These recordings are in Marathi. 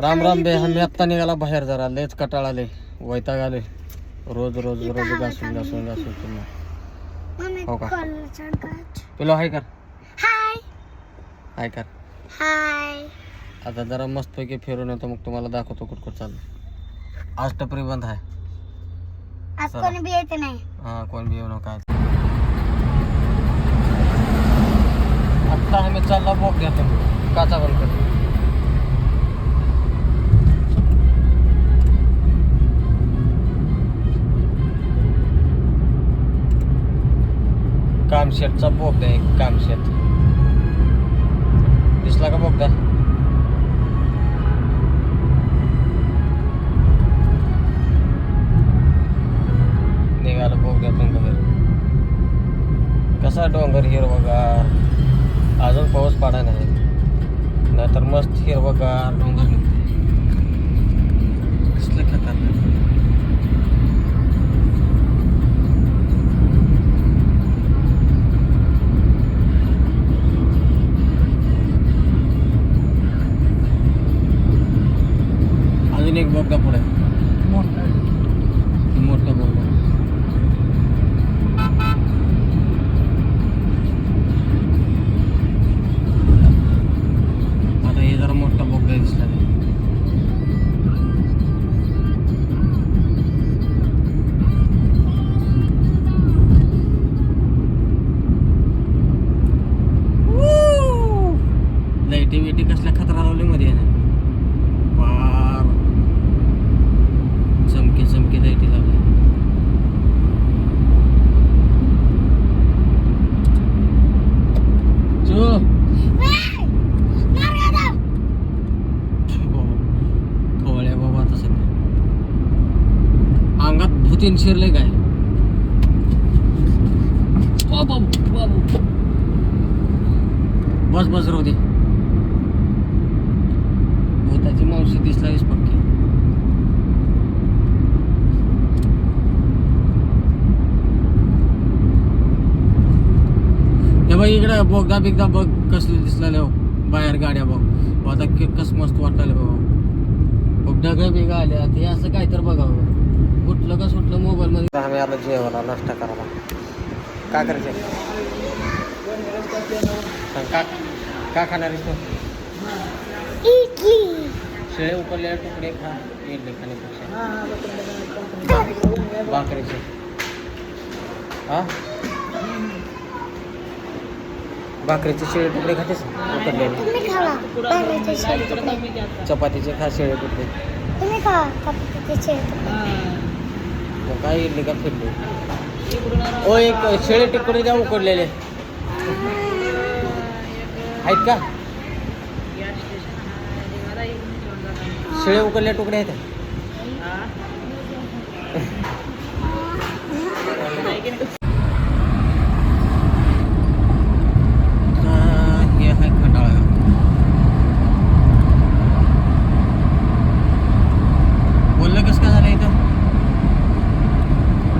राम राम बे आम्ही आत्ता निघाला बाहेर जरा लयच कटाळ आले वैताग आले. रोज रोज रोज घासून घासून घासून मम्मी हो का? तुला हाय कर. हाय. कर. आता जरा मस्तपैकी फिरून येतो मग तुम्हाला दाखवतो कुठ कुठ चाललं आज टपरी बंद आहे. आज चला. कोणी बी येते नाही. हा कोण बी येऊ नका. आत्ता आम्ही चालला बोगद्यातून काचा बंद कर कामशेटचा बोगदा आहे कामशेट दिसला का बोगदा? निघालं बोगद्यातून बाहेर कसा डोंगर हिरवगार अजून पाऊस पडा नाही. नाहीतर मस्त हिरवगार डोंगर निघते. कसलं खतरनाक अंगात भूतीन शिरले काय? बाबू, बाबू. बस बस राहू दे. भूताची मावशी दिसलाच पक्की. हे बघ इकडे बोगदा बिगदा बघ कसले दिसला हो. बाहेर गाड्या बघ. आता कस मस्त वाटायला बघा. बोगदा बिगा आल्या ते असं काय तर बघावं कुठलं का सुटलं मोबाईल मध्ये. आम्ही आलो जेवायला नाश्ता करायला. काय करायचं? का का खाणार तू? इडली. शेळे उकडलेले तुकडे खा इडली खाण्यापेक्षा. भाकरीचे. हा? भाकरीचे शेळे तुकडे खातेस? उकडलेले. चपातीचे खा शेळे तुकडे तुम्ही खावा चपातीचे शेळ तुकडे. मग काय इडली का फिरले? ओ एक शेळे टिकडे द्या उकडलेले. आहेत का? शेळे उकडल्या तुकडे आहेत आता हे आहे खंडाळा बोललं कसं काय झालं इथं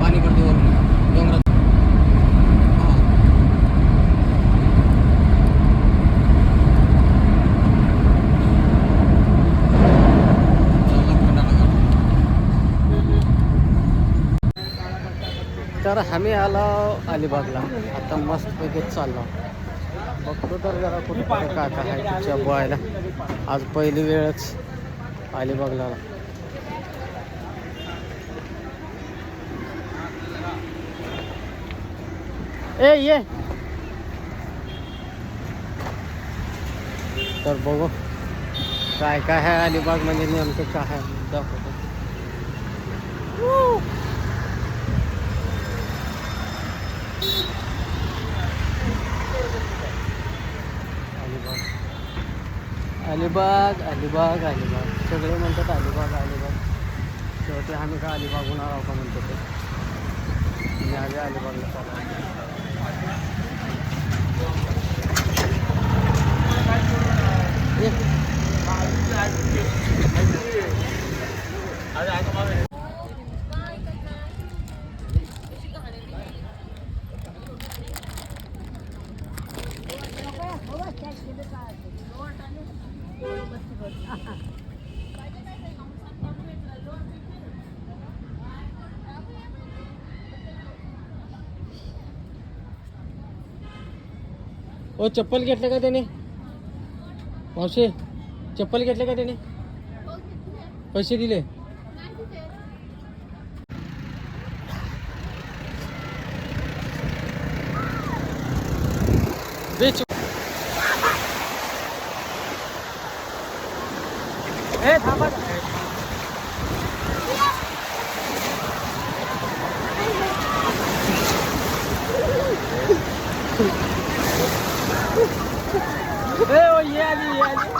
पाणी पडते वरून डोंगरात हा. चला खंडाळा. तर आम्ही आलो अलिबागला. आता मस्त पैकी चाललो. बघतो तर जरा कुठे कुठे काय काय आहे तिच्या बोवायला आज पहिली वेळच अलिबागला. ए ये. तर बघू. काय काय आहे अलिबाग म्हणजे नेमकं काय आहे. दाखवतो अलिबाग अलिबाग अलिबाग. सगळे म्हणतात अलिबाग अलिबाग. शेवटी आम्ही का अलिबागून आलो का म्हणतो ते? मी आधी अलिबागला. चालू ओ चप्पल घेतलं का त्याने मावशे चप्पल घेतलं का त्याने पैसे दिले। ए थांबा. ए ओ ये आली ये आली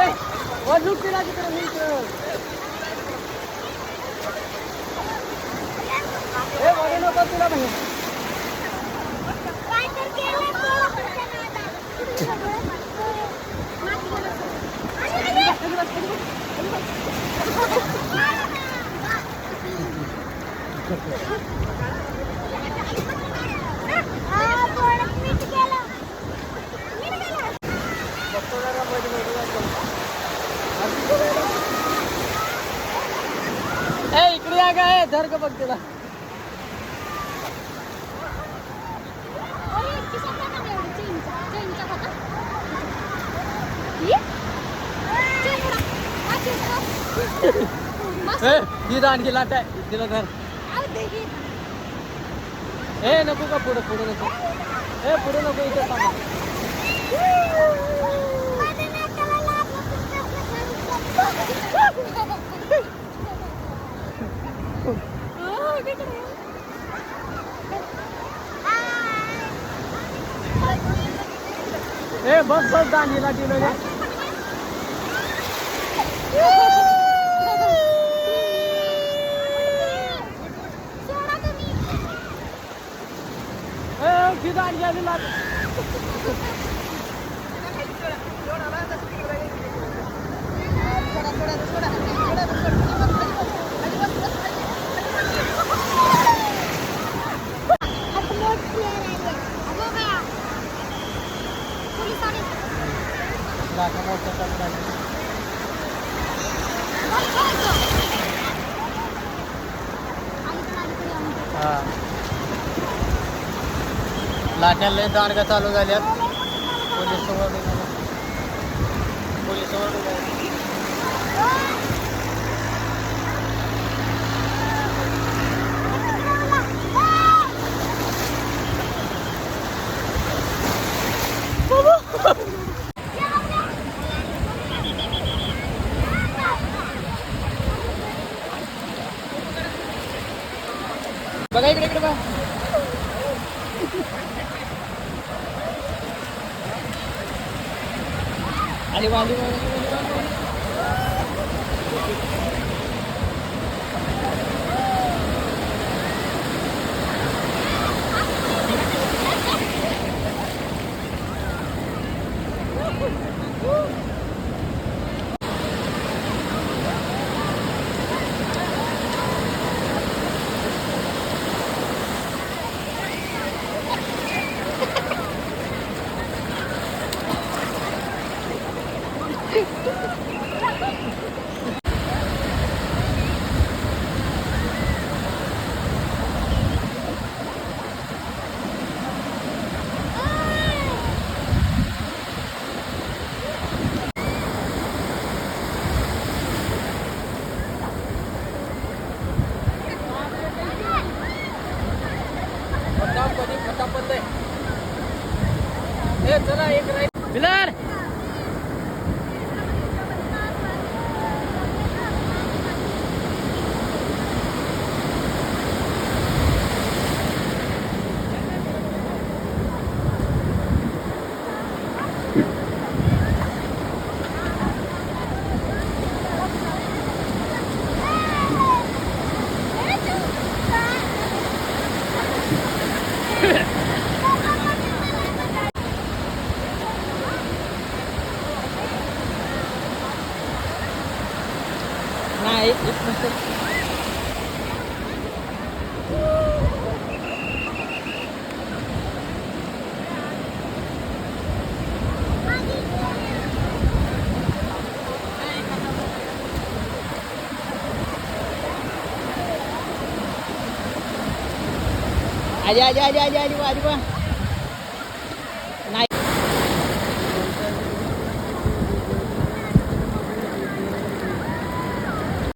ए ओ लुक तिला तिकडे मी इकडं. ए मध्ये नको तुला बाहेर काय तर केलं मीठ गेलं मीठ गेलं बघतो जरा मध्ये मध्ये जातो. ए इकडे या काय धर का बघ तिला. ही? दांडगी लाट आहे तिला धर. ही. ए नको का पुढे पुढे नको. ए पुढे नको इथे थांबा. माझ्या नाकाला लागलं तुमचं. हो, तिकडे. ए बस बस दांडी लाटी मध्ये सोडा तुम्ही. ए ती दांडगी आली लाट आता मोठ player आहे. अगो बया. पोलीस आले. लाटा मोठ्या चालू झाल्या. बस, बस. अलीकडे, अलीकडे या म्हणजे. हा लाट्या लय दांडगा चालू झाल्यात. पोलीस समोर पोलीस समोर आजी आजी आजी आजी आजी आजी